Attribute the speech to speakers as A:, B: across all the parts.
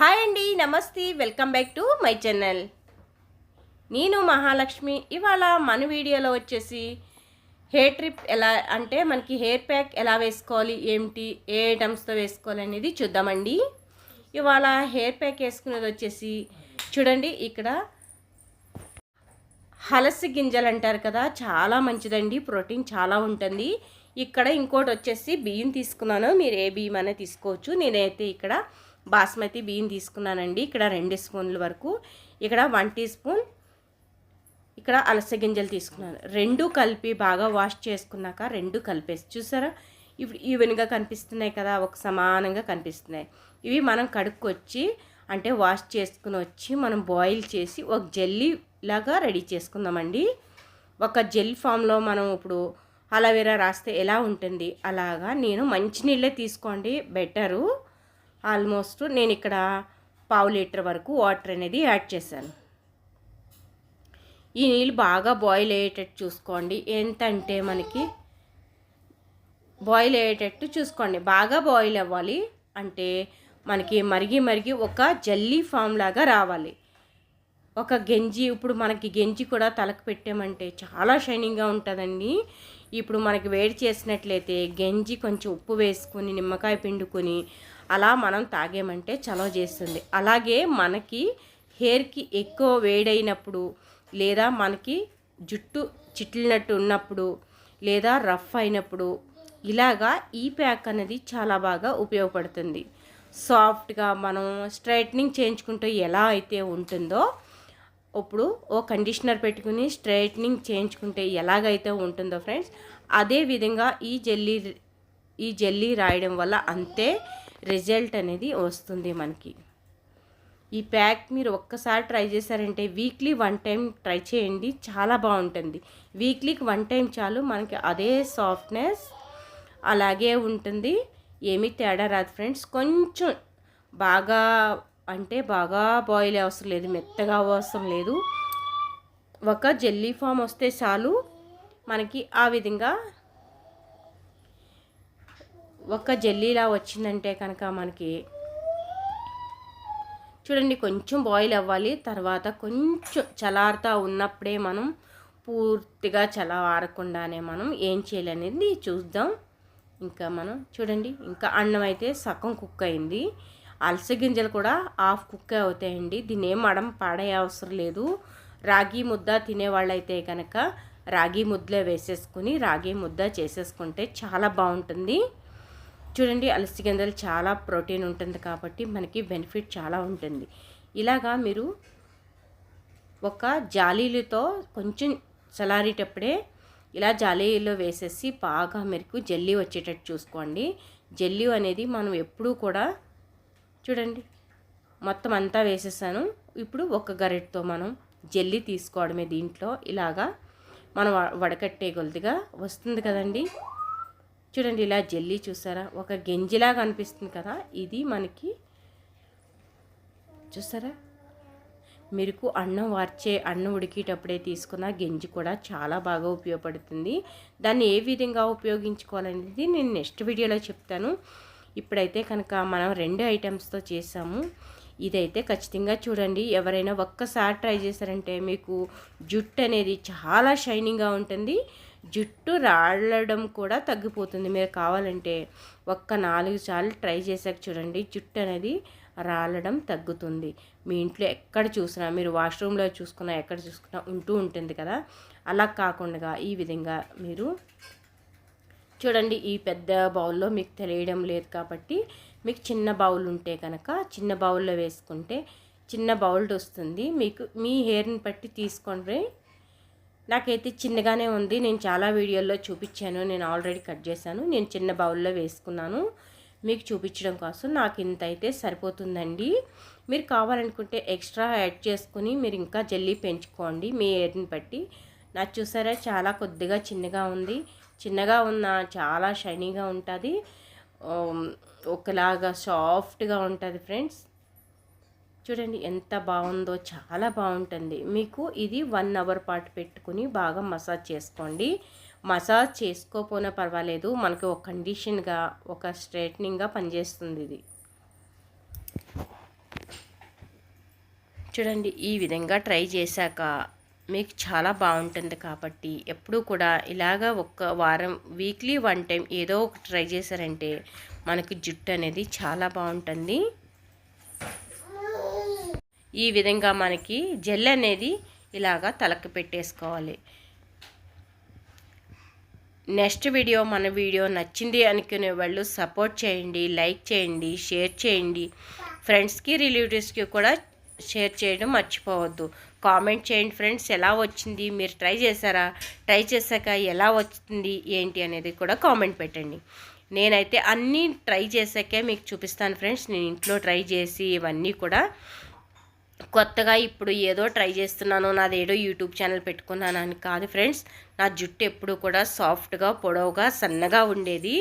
A: Hi అండి నమస్తే welcome back to my channel. నేను మహాలక్ష్మి. ఇవాళ మన వీడియోలో వచ్చేసి హెయిర్ ట్రిప్ ఎలా అంటే మనకి హెయిర్ ప్యాక్ ఎలా వేసుకోవాలి ఏమిటి ఏ ఐటమ్స్తో వేసుకోవాలి అనేది చూద్దామండి. ఇవాళ హెయిర్ ప్యాక్ వేసుకునేది వచ్చేసి చూడండి ఇక్కడ హలసి గింజలు అంటారు కదా చాలా మంచిదండి ప్రోటీన్ చాలా ఉంటుంది. ఇక్కడ ఇంకోటి వచ్చేసి బియ్యం తీసుకున్నాను మీరు ఏ బియ్యం అనేది తీసుకోవచ్చు. నేనైతే ఇక్కడ బాస్మతి బియ్యం తీసుకున్నానండి. ఇక్కడ రెండు స్పూన్ల వరకు. ఇక్కడ వన్ టీ స్పూన్. ఇక్కడ అలస గింజలు తీసుకున్నాను. రెండు కలిపి బాగా వాష్ చేసుకున్నాక రెండు కలిపేసి చూసారా? ఇవి ఈవెన్గా కనిపిస్తున్నాయి కదా ఒక సమానంగా కనిపిస్తున్నాయి. ఇవి మనం కడుక్కొచ్చి అంటే వాష్ చేసుకుని వచ్చి మనం బాయిల్ చేసి ఒక జెల్లీ లాగా రెడీ చేసుకుందామండి. ఒక జెల్ ఫామ్లో మనం ఇప్పుడు అలవేరా రాస్తే ఎలా ఉంటుంది? అలాగా నేను మంచినీళ్ళే తీసుకోండి. బెటరు. ఆల్మోస్ట్ నేను ఇక్కడ పావు లీటర్ వరకు వాటర్ అనేది యాడ్ చేశాను. ఈ నీళ్ళు బాగా బాయిల్ అయ్యేటట్టు చూసుకోండి. ఎంత అంటే మనకి బాయిల్ అయ్యేటట్టు చూసుకోండి. బాగా బాయిల్ అవ్వాలి అంటే మనకి మరిగి మరిగి ఒక జల్లీ ఫామ్ లాగా రావాలి. ఒక గెంజి ఇప్పుడు మనకి గెంజి కూడా తలకు పెట్టామంటే చాలా షైనింగ్గా ఉంటుందండి. ఇప్పుడు మనకి వేడి చేసినట్లయితే గెంజి కొంచెం ఉప్పు వేసుకొని నిమ్మకాయ పిండుకొని అలా మనం తాగామంటే చలవ చేస్తుంది. అలాగే మనకి హెయిర్కి ఎక్కువ వేడైనప్పుడు లేదా మనకి జుట్టు చిట్లినట్టు ఉన్నప్పుడు లేదా రఫ్ అయినప్పుడు ఇలాగా ఈ ప్యాక్ అనేది చాలా బాగా ఉపయోగపడుతుంది. సాఫ్ట్గా మనం స్ట్రైట్నింగ్ చేయించుకుంటే ఎలా అయితే ఉంటుందో ఇప్పుడు ఓ కండిషనర్ పెట్టుకుని స్ట్రైట్నింగ్ చేయించుకుంటే ఎలాగైతే ఉంటుందో ఫ్రెండ్స్ అదే విధంగా ఈ జెల్లీ ఈ జెల్లీ రాయడం వల్ల అంతే రిజల్ట్ అనేది వస్తుంది మనకి. ఈ ప్యాక్ మీరు ఒక్కసారి ట్రై చేశారంటే వీక్లీ వన్ టైం ట్రై చేయండి చాలా బాగుంటుంది. వీక్లీకి వన్ టైం చాలు మనకి అదే సాఫ్ట్నెస్ అలాగే ఉంటుంది. ఏమీ తేడా రాదు ఫ్రెండ్స్. కొంచెం బాగా అంటే బాగా బాయిల్ అవసరం లేదు మెత్తగా అవసరం లేదు. ఒక జెల్లీ ఫామ్ వస్తే చాలు మనకి ఆ విధంగా ఒక జెల్లీలా వచ్చిందంటే కనుక మనకి చూడండి కొంచెం బాయిల్ అవ్వాలి. తర్వాత కొంచెం చలారుతా ఉన్నప్పుడే మనం పూర్తిగా చలవారకుండానే మనం ఏం చేయాలనేది చూద్దాం. ఇంకా మనం చూడండి ఇంకా అన్నం అయితే సగం కుక్ అయింది. అలస గింజలు కూడా హాఫ్ కుక్ అవుతాయండి. దీన్ని ఏం మడం పాడే అవసరం లేదు. రాగి ముద్ద తినేవాళ్ళైతే కనుక రాగి ముద్దలే వేసేసుకుని రాగి ముద్ద చేసేసుకుంటే చాలా బాగుంటుంది. చూడండి అలసి గింజలు చాలా ప్రోటీన్ ఉంటుంది కాబట్టి మనకి బెనిఫిట్ చాలా ఉంటుంది. ఇలాగా మీరు ఒక జాలీలతో కొంచెం చలారేటప్పుడే ఇలా జాలీలో వేసేసి బాగా మెరుకు జల్లీ వచ్చేటట్టు చూసుకోండి. జల్లీ అనేది మనం ఎప్పుడూ కూడా చూడండి మొత్తం అంతా వేసేసాను. ఇప్పుడు ఒక గరిటతో మనం జల్లీ తీసుకోవడమే దీంట్లో. ఇలాగా మనం వడకట్టే కొలదిగా వస్తుంది కదండి. చూడండి ఇలా జెల్లీ చూసారా? ఒక గెంజిలాగా అనిపిస్తుంది కదా? ఇది మనకి చూసారా? మెరుకు అన్నం వార్చే అన్నం ఉడికేటప్పుడే తీసుకున్న గెంజి కూడా చాలా బాగా ఉపయోగపడుతుంది. దాన్ని ఏ విధంగా ఉపయోగించుకోవాలనేది నేను నెక్స్ట్ వీడియోలో చెప్తాను. ఇప్పుడైతే కనుక మనం రెండు ఐటమ్స్తో చేసాము. ఇదైతే ఖచ్చితంగా చూడండి ఎవరైనా ఒక్కసారి ట్రై చేశారంటే మీకు జుట్టు అనేది చాలా షైనింగ్గా ఉంటుంది. జుట్టు రాళ్ళడం కూడా తగ్గిపోతుంది. మీరు కావాలంటే ఒక్క నాలుగు సార్లు ట్రై చేసాక చూడండి జుట్టు అనేది రాలడం తగ్గుతుంది. మీ ఇంట్లో ఎక్కడ చూసినా మీరు వాష్రూమ్లో చూసుకున్నా ఎక్కడ చూసుకున్నా ఉంటూ ఉంటుంది కదా. అలా కాకుండా ఈ విధంగా మీరు చూడండి ఈ పెద్ద బౌల్లో మీకు తెలియడం లేదు కాబట్టి మీకు చిన్న బౌల్ ఉంటే కనుక చిన్న బౌల్లో వేసుకుంటే చిన్న బౌల్డ్ వస్తుంది. మీకు మీ హెయిర్ని బట్టి తీసుకోండి. నాకైతే చిన్నగానే ఉంది. నేను చాలా వీడియోల్లో చూపించాను. నేను ఆల్రెడీ కట్ చేశాను. నేను చిన్న బౌల్లో వేసుకున్నాను. మీకు చూపించడం కోసం నాకు ఇంత అయితే సరిపోతుందండి. మీరు కావాలనుకుంటే ఎక్స్ట్రా యాడ్ చేసుకుని మీరు ఇంకా జల్లీ పెంచుకోండి. మీ ఏర్ని బట్టి. నాకు చూసారా? చాలా కొద్దిగా చిన్నగా ఉంది. చిన్నగా ఉన్న చాలా షైనీగా ఉంటుంది. ఒకలాగా సాఫ్ట్గా ఉంటుంది ఫ్రెండ్స్ చూడండి ఎంత బాగుందో చాలా బాగుంటుంది. మీకు ఇది వన్ అవర్ పాటు పెట్టుకుని బాగా మసాజ్ చేసుకోండి. మసాజ్ చేసుకోపోయినా పర్వాలేదు మనకి ఒక కండిషన్గా ఒక స్ట్రైట్నింగ్గా పనిచేస్తుంది ఇది. చూడండి ఈ విధంగా ట్రై చేశాక మీకు చాలా బాగుంటుంది కాబట్టి ఎప్పుడూ కూడా ఇలాగ ఒక్క వారం వీక్లీ వన్ టైం ఏదో ఒక ట్రై చేశారంటే మనకి జుట్టు అనేది చాలా బాగుంటుంది. ఈ విధంగా మనకి జెల్ అనేది ఇలాగా తలకి పెట్టేసుకోవాలి. నెక్స్ట్ వీడియో మన వీడియో నచ్చింది అనుకునే వాళ్ళు సపోర్ట్ చేయండి లైక్ చేయండి షేర్ చేయండి. ఫ్రెండ్స్కి రిలేటివ్స్కి కూడా షేర్ చేయడం మర్చిపోవద్దు. కామెంట్ చేయండి ఫ్రెండ్స్ ఎలా వచ్చింది? మీరు ట్రై చేశారా? ట్రై చేశాక ఎలా వచ్చింది? ఏంటి అనేది కూడా కామెంట్ పెట్టండి. నేనైతే అన్నీ ట్రై చేశాకే మీకు చూపిస్తాను ఫ్రెండ్స్. నేను ఇంట్లో ట్రై చేసి ఇవన్నీ కూడా కొత్తగా ఇప్పుడు ఏదో ట్రై చేస్తున్నాను నాది ఏదో యూట్యూబ్ ఛానల్ పెట్టుకున్నాను అని కాదు ఫ్రెండ్స్. నా జుట్టు ఎప్పుడు కూడా సాఫ్ట్గా పొడవుగా సన్నగా ఉండేది.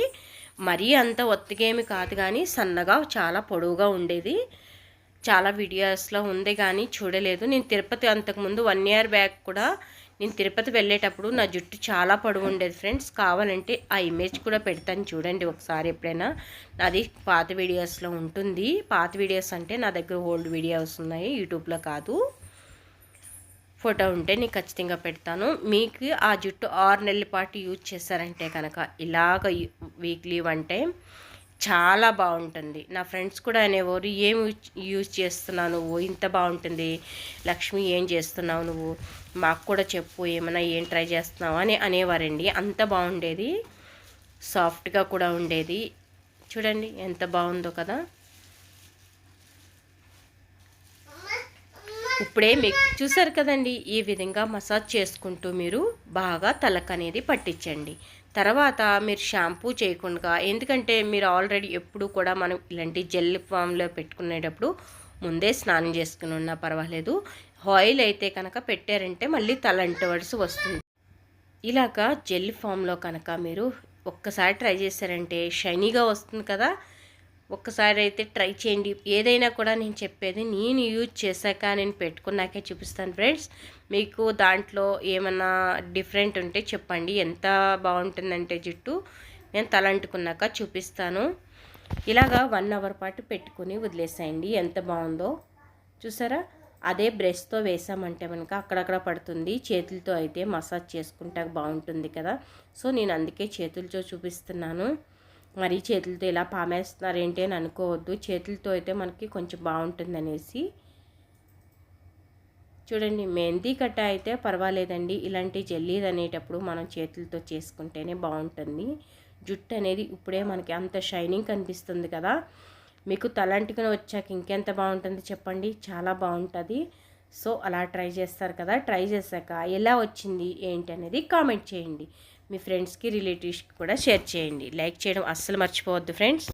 A: మరీ అంత ఒత్తిగేమి కాదు కానీ సన్నగా చాలా పొడవుగా ఉండేది. చాలా వీడియోస్లో ఉంది కానీ చూడలేదు. నేను తిరుపతి అంతకుముందు వన్ ఇయర్ బ్యాక్ కూడా నేను తిరుపతి వెళ్ళేటప్పుడు నా జుట్టు చాలా పొడవు ఉండేది ఫ్రెండ్స్. కావాలంటే ఆ ఇమేజ్ కూడా పెడతాను చూడండి ఒకసారి ఎప్పుడైనా. నాది పాత వీడియోస్లో ఉంటుంది. పాత వీడియోస్ అంటే నా దగ్గర ఓల్డ్ వీడియోస్ ఉన్నాయి. యూట్యూబ్లో కాదు. ఫోటో ఉంటే నేను ఖచ్చితంగా పెడతాను. మీకు ఆ జుట్టు ఆరు నెలల పాటు యూజ్ చేశారంటే కనుక ఇలాగ వీక్లీ వన్ టైం చాలా బాగుంటుంది. నా ఫ్రెండ్స్ కూడా అనేవారు ఏం యూజ్ చేస్తున్నావు నువ్వు? ఇంత బాగుంటుంది. లక్ష్మి ఏం చేస్తున్నావు నువ్వు? మాకు కూడా చెప్పు ఏమైనా ఏం ట్రై చేస్తున్నావు? అని అనేవారండి. అంత బాగుండేది. సాఫ్ట్గా కూడా ఉండేది. చూడండి ఎంత బాగుందో కదా. ఇప్పుడే మీకు చూసారు కదండి ఈ విధంగా మసాజ్ చేసుకుంటూ మీరు బాగా తలకు అనేది పట్టించండి. తర్వాత మీరు షాంపూ చేయకుండా ఎందుకంటే మీరు ఆల్రెడీ ఎప్పుడు కూడా మనం ఇలాంటి జెల్ ఫామ్లో పెట్టుకునేటప్పుడు ముందే స్నానం చేసుకుని ఉన్నా పర్వాలేదు. ఆయిల్ అయితే కనుక పెట్టారంటే మళ్ళీ తలంటవలసి వస్తుంది. ఇలాగా జెల్ ఫామ్లో కనుక మీరు ఒక్కసారి ట్రై చేశారంటే షైనీగా వస్తుంది కదా. ఒక్కసారి అయితే ట్రై చేయండి. ఏదైనా కూడా నేను చెప్పేది నేను యూజ్ చేశాక నేను పెట్టుకున్నాకే చూపిస్తాను ఫ్రెండ్స్. మీకు దాంట్లో ఏమన్నా డిఫరెంట్ ఉంటే చెప్పండి. ఎంత బాగుంటుందంటే జుట్టు నేను తలంటుకున్నాక చూపిస్తాను. ఇలాగా వన్ అవర్ పాటు పెట్టుకుని వదిలేసాయండి. ఎంత బాగుందో. చూసారా? అదే బ్రష్తో వేసామంటే మనకు అక్కడక్కడ పడుతుంది. చేతులతో అయితే మసాజ్ చేసుకుంటా బాగుంటుంది కదా. సో నేను అందుకే చేతులతో చూపిస్తున్నాను. మరి చేతులతో ఇలా పామేస్తున్నారేంటి అని అనుకోవద్దు. చేతులతో అయితే మనకి కొంచెం బాగుంటుంది అనేసి చూడండి మెహందీ కట్ట అయితే పర్వాలేదండి. ఇలాంటి జల్లీది అనేటప్పుడు మనం చేతులతో చేసుకుంటేనే బాగుంటుంది. జుట్టు అనేది ఇప్పుడే మనకి అంత షైనింగ్ కనిపిస్తుంది కదా. మీకు తలంటికన వచ్చాక ఇంకెంత బాగుంటుంది చెప్పండి. చాలా బాగుంటుంది. సో అలా ట్రై చేస్తారు కదా. ట్రై చేశాక ఎలా వచ్చింది ఏంటి అనేది కామెంట్ చేయండి. మీ ఫ్రెండ్స్కి రిలేటివ్స్కి కూడా షేర్ చేయండి. లైక్ చేయడం అస్సలు మర్చిపోవద్దు ఫ్రెండ్స్.